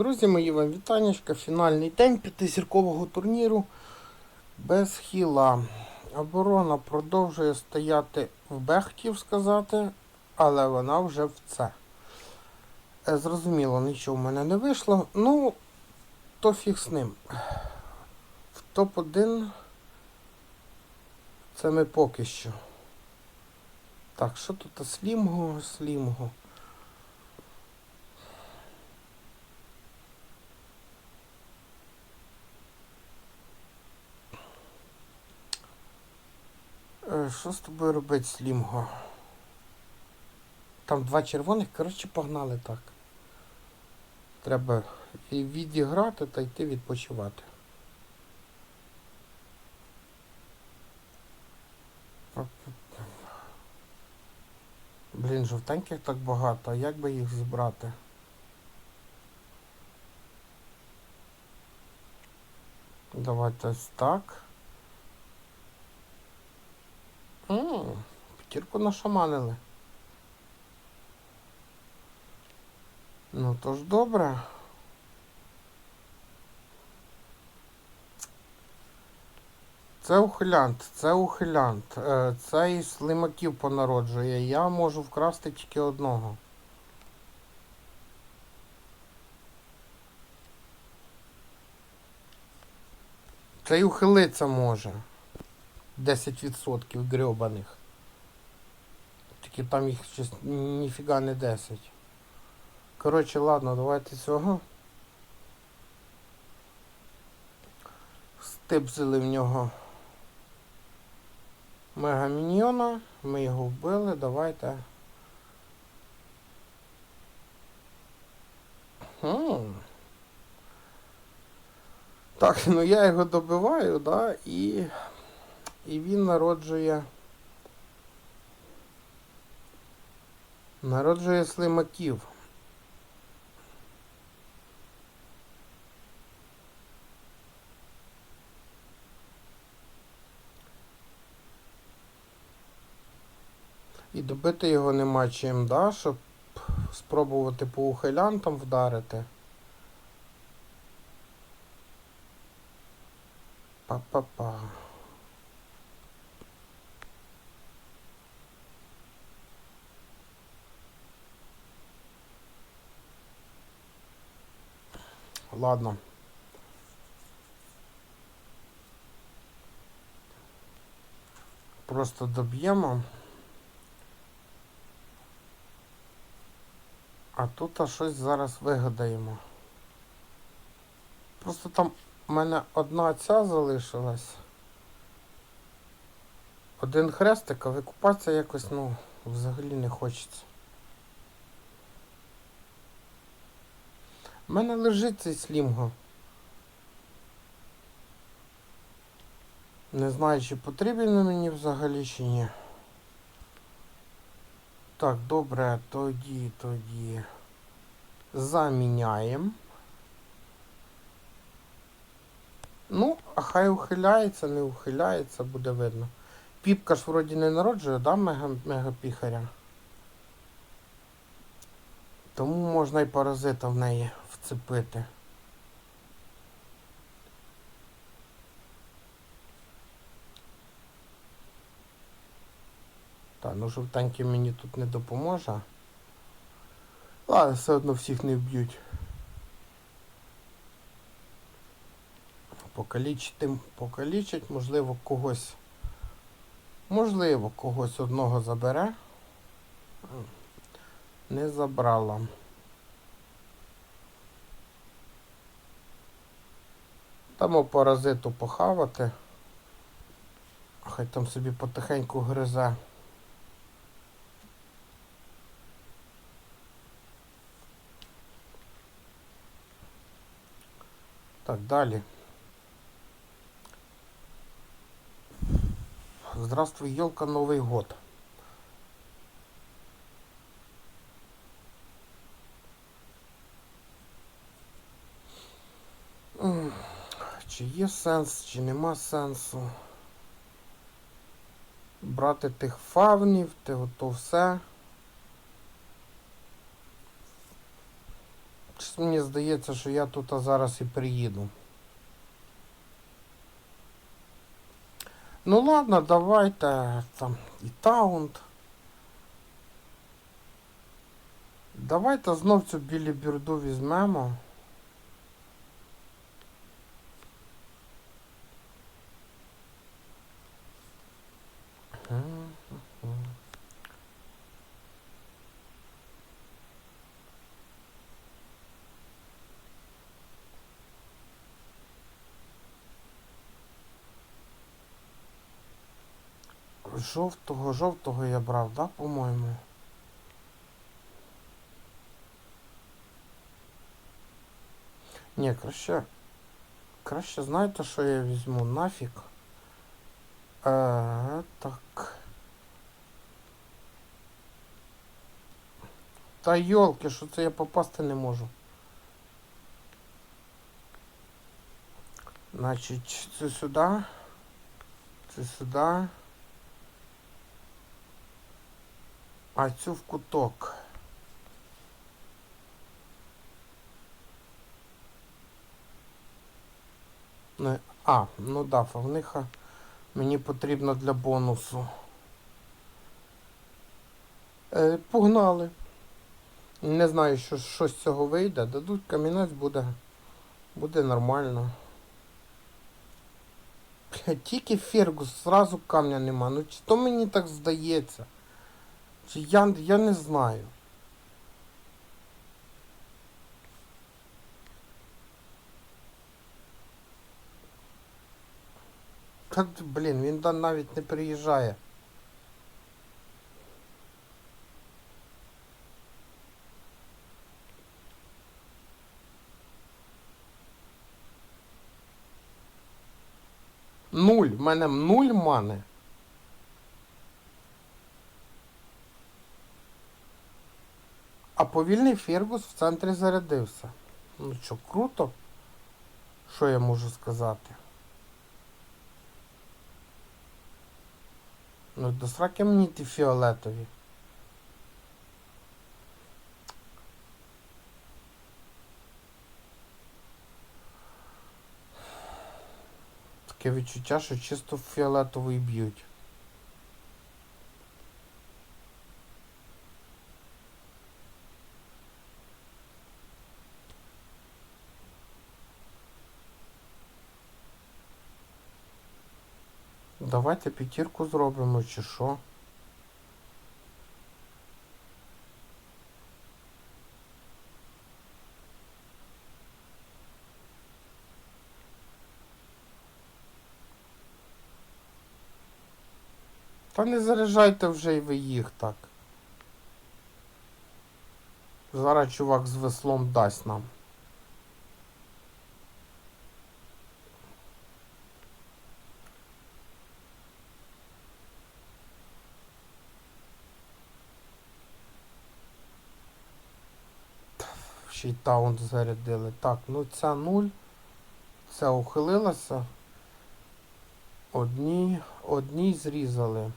Друзі мої, вам вітанечка. Фінальний день п'ятизіркового турніру без хіла. Оборона продовжує стояти в Б, хотів сказати, але вона вже в С. Е, Зрозуміло, нічого в мене не вийшло. Ну, то фіг з ним. В топ-1 це ми поки що. Так, що тут слімго, слімго. Що з тобою робить Слімго? Там два червоних, коротше, погнали так. Треба і відіграти та йти відпочивати. Блін, жовтеньких так багато, а як би їх зібрати? Давайте ось так. П'ятірку нашаманили. Ну то ж добре. Це ухилянт, це ухилянт. Е, Це із слимаків понароджує. Я можу вкрасти тільки одного. Це й ухилиться може. 10% грьобаних. Тільки там їх щось ніфіга не 10. Коротше, ладно, давайте цього. Стипзили в нього мегаміньйона. Ми його вбили, давайте. Хм. Так, ну я його добиваю, да, і і він народжує. Народжує слимаків. І добити його нема чим, да, щоб спробувати по ухилянтам вдарити. Па-па-па. Ладно. Просто доб'ємо. А тут щось зараз вигадаємо. Просто там у мене одна ця залишилась. Один хрестик, а викупатися якось, ну, взагалі не хочеться. У мене лежить цей слімго. Не знаю, чи потрібен мені взагалі чи ні. Так, добре, тоді, тоді. Заміняємо. Ну, а хай ухиляється, не ухиляється, буде видно. Піпка ж вроді не народжує, да, мега, мегапіхаря? Тому можна і паразита в неї вцепити. Так, ну жовтенький мені тут не допоможе. Але все одно всіх не вб'ють. Покалічити, покалічить, можливо, когось. Можливо, когось одного забере. Не забрала. Дамо паразиту похавати. Хай там собі потихеньку гризе. Так, далі. Здравствуй, елка, Новый год. М, Чи є сенс, чи нема сенсу. Брати тих фавнів, те ото все. Щось мені здається, що я тут зараз і приїду. Ну ладно, давайте там і таунт. Давайте знов цю білі бірду візьмемо. Жовтого, жовтого я брав, да, по-моєму? Ні, краще. Краще знаєте, що я візьму? Нафіг. Е, так. Та йолки, що це я попасти не можу. Значить, це сюди. Це сюди. А цю в куток. А, ну да, фавниха мені потрібно для бонусу. Е, погнали. Не знаю, що, що з цього вийде. Дадуть камінець, буде, буде нормально. Тільки Фергус, зразу камня нема. Ну чи то мені так здається? Чи я, я не знаю. Та, блін, він да навіть не приїжджає. Нуль. В мене нуль мани. А повільний Фергус в центрі зарядився. Ну що, круто? Що я можу сказати? Ну, до сраки мені ті фіолетові. Таке відчуття, що чисто фіолетовий б'ють. Давайте п'ятірку зробимо, чи що? Та не заряджайте вже і ви їх так. Зараз чувак з веслом дасть нам. Ще й таунт зарядили. Так, ну ця нуль. Ця ухилилася. Одні, одній зрізали.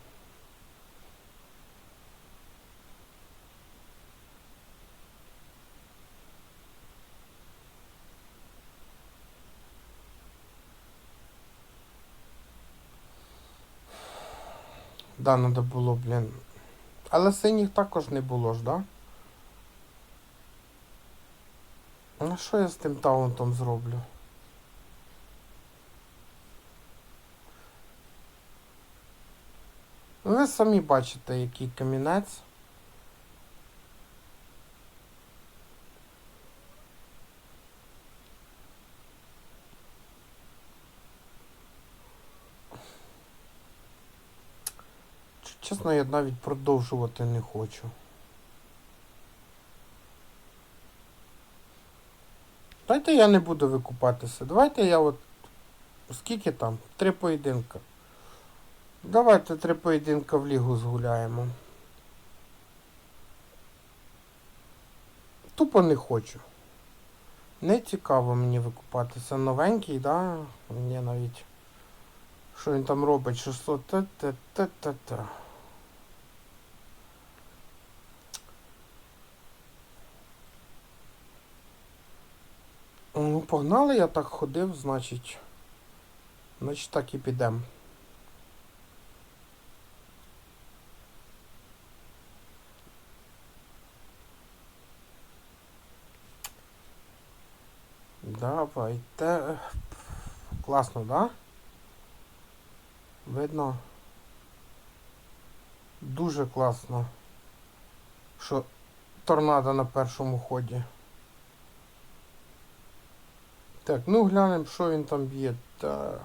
Да, надо було, блін. Але синіх також не було ж, да? Ну що я з тим таунтом зроблю? Ви самі бачите, який камінець. Чесно, я навіть продовжувати не хочу. Дайте я не буду викупатися. Давайте я от. Скільки там? Три поєдинка. Давайте три поєдинка в лігу згуляємо. Тупо не хочу. Не цікаво мені викупатися. Новенький, да? Мені навіть. Що він там робить? 600 та-та-та-та-та. Ну, погнали, я так ходив, значить. Значить так і підемо. Давайте. Класно, да? Видно. Дуже класно. Що торнадо на першому ході. Так, ну глянемо, що він там б'є. Так,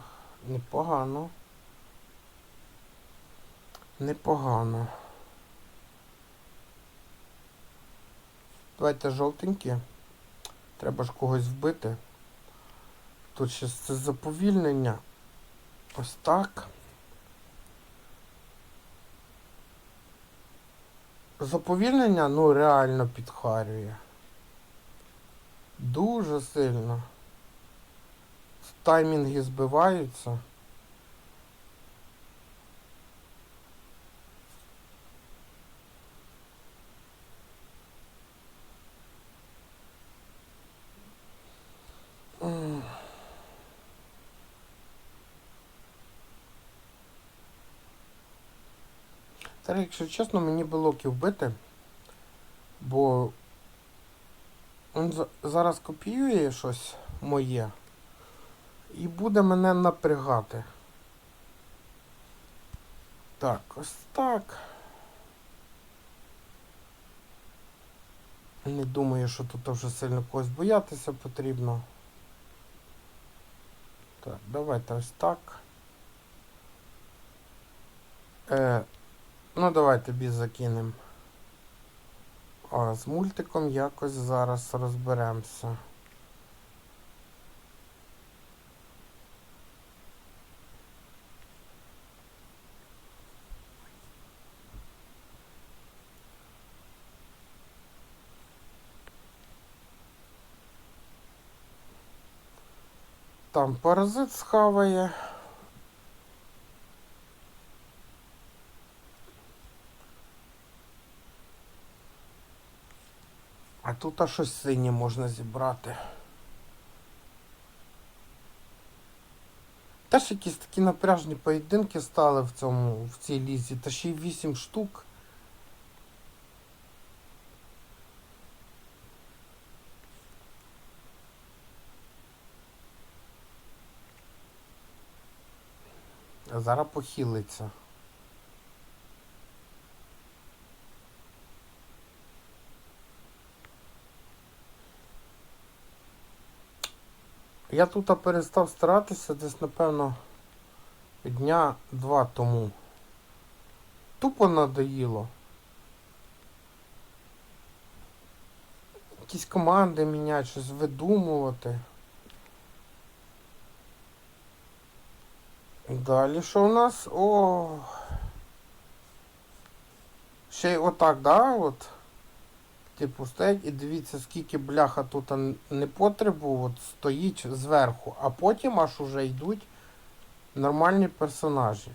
непогано. Непогано. Давайте жовтенькі. Треба ж когось вбити. Тут ще це заповільнення. Ось так. Заповільнення, ну, реально підхарює. Дуже сильно. Таймінги збиваються. Та, якщо чесно, мені би локі вбити, бо він за- зараз копіює щось моє і буде мене напрягати. Так, ось так. Не думаю, що тут вже сильно когось боятися потрібно. Так, давайте ось так. Е, ну, давайте біз закинемо. А з мультиком якось зараз розберемося. Там паразит схаває. А тут аж щось синє можна зібрати. Теж якісь такі напряжні поєдинки стали в цьому, в цій лізі, та ще й 8 штук. Зараз похилиться. Я тут перестав старатися десь, напевно, дня два тому. Тупо надоїло. Якісь команди міняти, щось видумувати. Далі що у нас? О. Ще й отак, да? От. Типу стоять і дивіться, скільки бляха тут непотребу от стоїть зверху, а потім аж уже йдуть нормальні персонажі.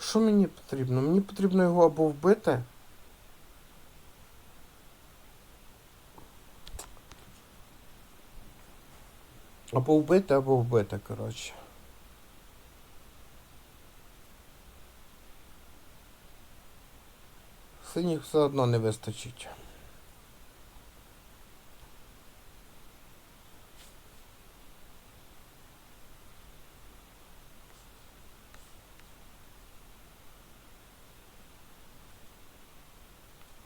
Що мені потрібно? Мені потрібно його або вбити. Або вбити, або вбити, коротше. Синіх все одно не вистачить.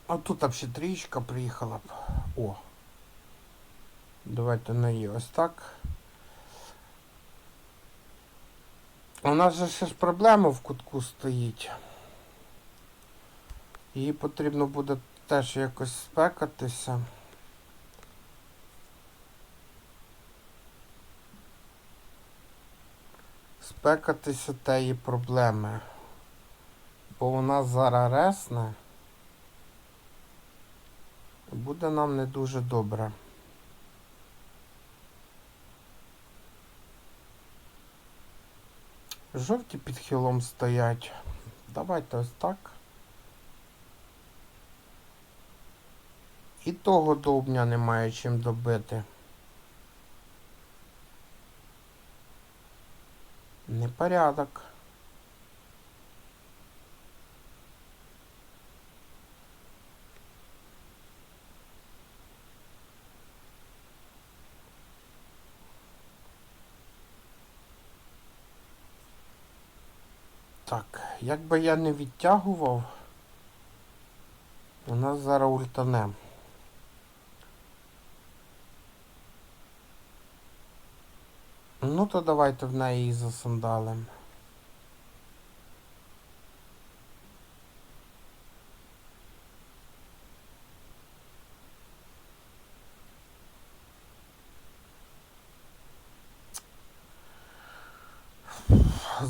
А тут ще трієчка приїхала б. О. Давайте на її ось так. У нас же ще ж проблема в кутку стоїть. Її потрібно буде теж якось спекатися. Спекатися тієї проблеми. Бо у нас зараз ресне. Буде нам не дуже добре. Жовті під хилом стоять. Давайте ось так. І того довбня немає чим добити. Непорядок. Так, як би я не відтягував, у нас зараз ультане. Ну то давайте в неї засандалим.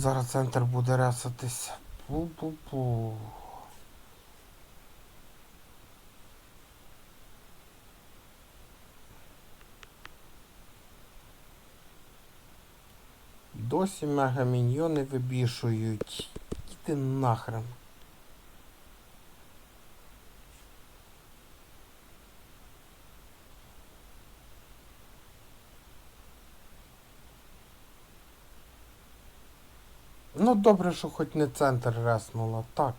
Зараз центр буде ресатись. Пу-пу-пу. Досі мегаміньйони вибішують. Іди нахрен. Ну, добре, що хоч не центр реснула. Так,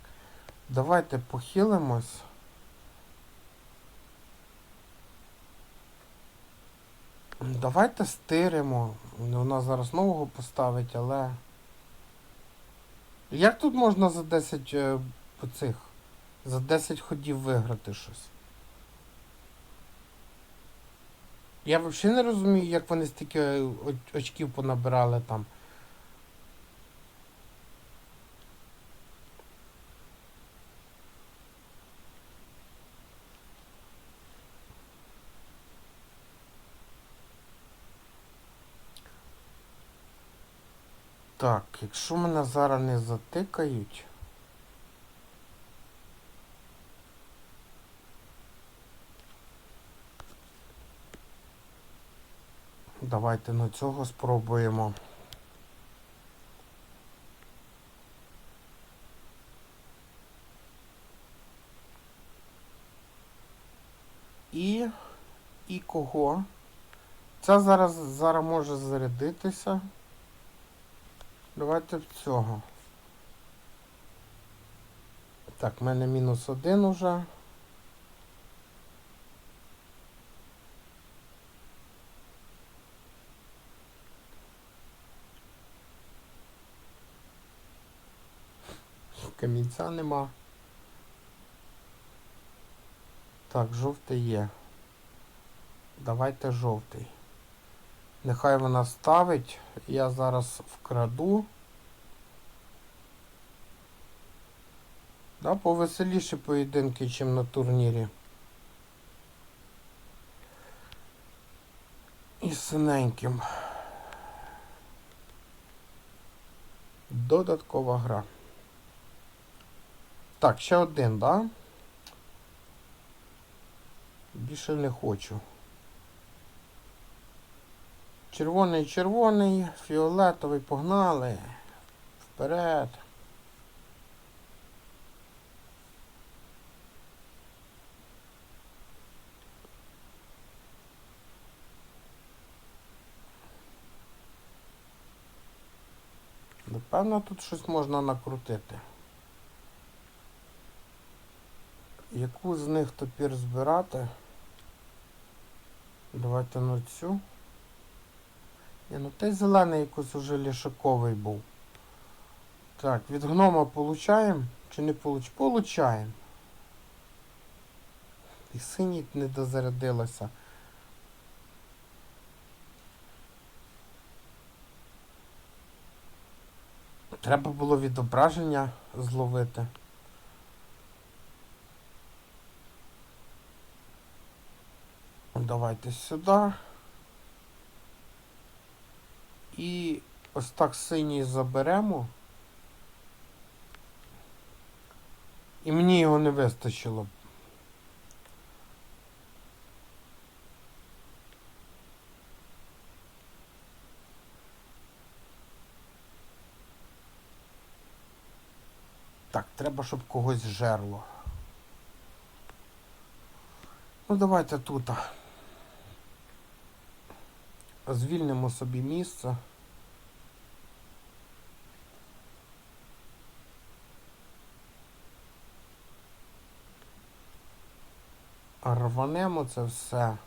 давайте похилимось. Давайте стиримо. Вона зараз нового поставить, але. Як тут можна за 10 е, цих? За 10 ходів виграти щось? Я взагалі не розумію, як вони стільки очків понабирали там. Так, якщо мене зараз не затикають. Давайте на цього спробуємо. І. І кого? Це зараз зараз може зарядитися. Давайте в цього. Так, в мене мінус один уже. Камінця нема. Так, жовтий є. Давайте жовтий. Нехай вона ставить. Я зараз вкраду. Да, повеселіші поєдинки, ніж на турнірі. І синеньким. Додаткова гра. Так, ще один, да? Більше не хочу. Червоний, червоний, фіолетовий, погнали. Вперед. Напевно, тут щось можна накрутити. Яку з них тепер збирати? Давайте на цю. Ні, ну той зелений якось уже лішаковий був. Так, від гнома получаємо? Чи не получ... Получаємо. І синій не дозарядилося. Треба було відображення зловити. Давайте сюди. І ось так синій заберемо. І мені його не вистачило. Так, треба, щоб когось жерло. Ну, давайте тут. Звільнимо собі місце. Рванемо це все.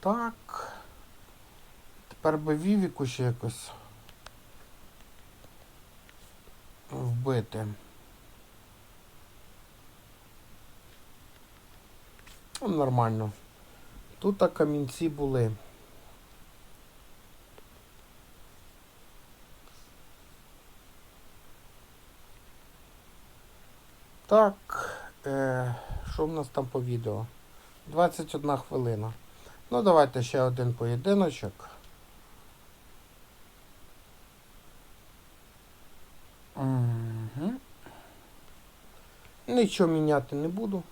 Так. Тепер би Вівіку ще якось вбити. Ну, Нормально. Тут так камінці були. Так, е, що в нас там по відео? 21 хвилина. Ну, давайте ще один поєдиночок. Угу. Нічого міняти не буду.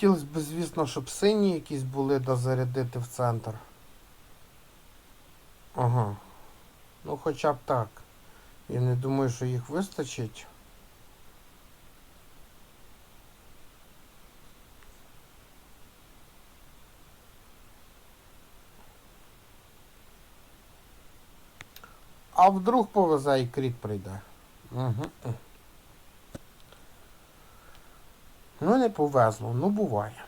Хотілося б, звісно, щоб сині якісь були дозарядити в центр. Ага. Ну хоча б так. Я не думаю, що їх вистачить. А вдруг повезе і кріт прийде. Угу. Ну не повезло, ну буває.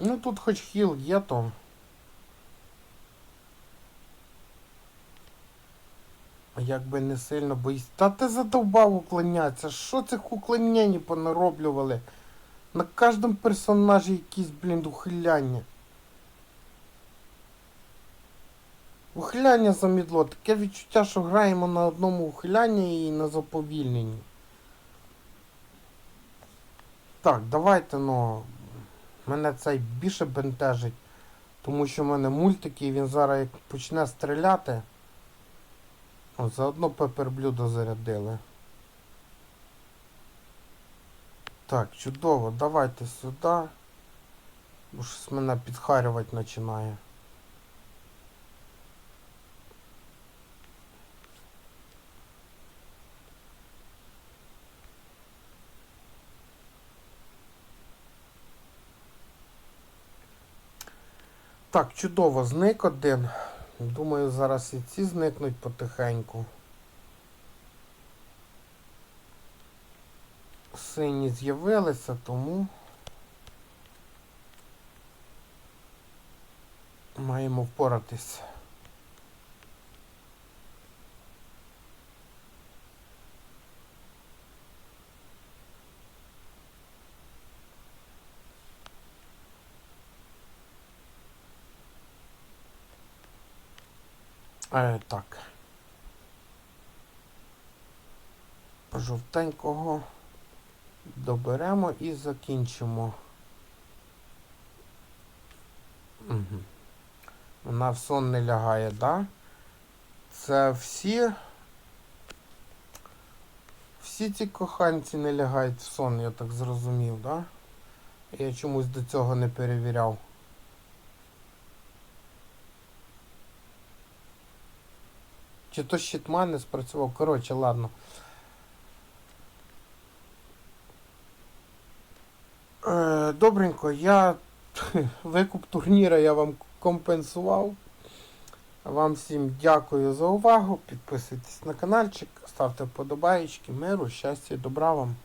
Ну тут хоч хіл є, то. Якби не сильно боїсь. Та ти задовбав уклонятися. Що цих уклонень понароблювали? На кожному персонажі якісь, блін, ухиляння. Ухиляння замідло. Таке відчуття, що граємо на одному ухилянні і на заповільненні. Так, давайте, ну. Мене цей більше бентежить. Тому що в мене мультики, і він зараз як почне стріляти. О, заодно пеперблюдо зарядили. Так, чудово, давайте сюди. Бо щось мене підхарювати починає. Так, чудово, зник один. Думаю, зараз і ці зникнуть потихеньку. Сині з'явилися, тому маємо впоратись. Е, так. Жовтенького доберемо і закінчимо. Угу. Вона в сон не лягає, да? Це всі. Всі ці коханці не лягають в сон, я так зрозумів, да? Я чомусь до цього не перевіряв. Чи то щитман не спрацював. Коротше, ладно. Е, Добренько, я викуп турніра я вам компенсував. Вам всім дякую за увагу. Підписуйтесь на каналчик, ставте вподобаєчки, миру, щастя і добра вам.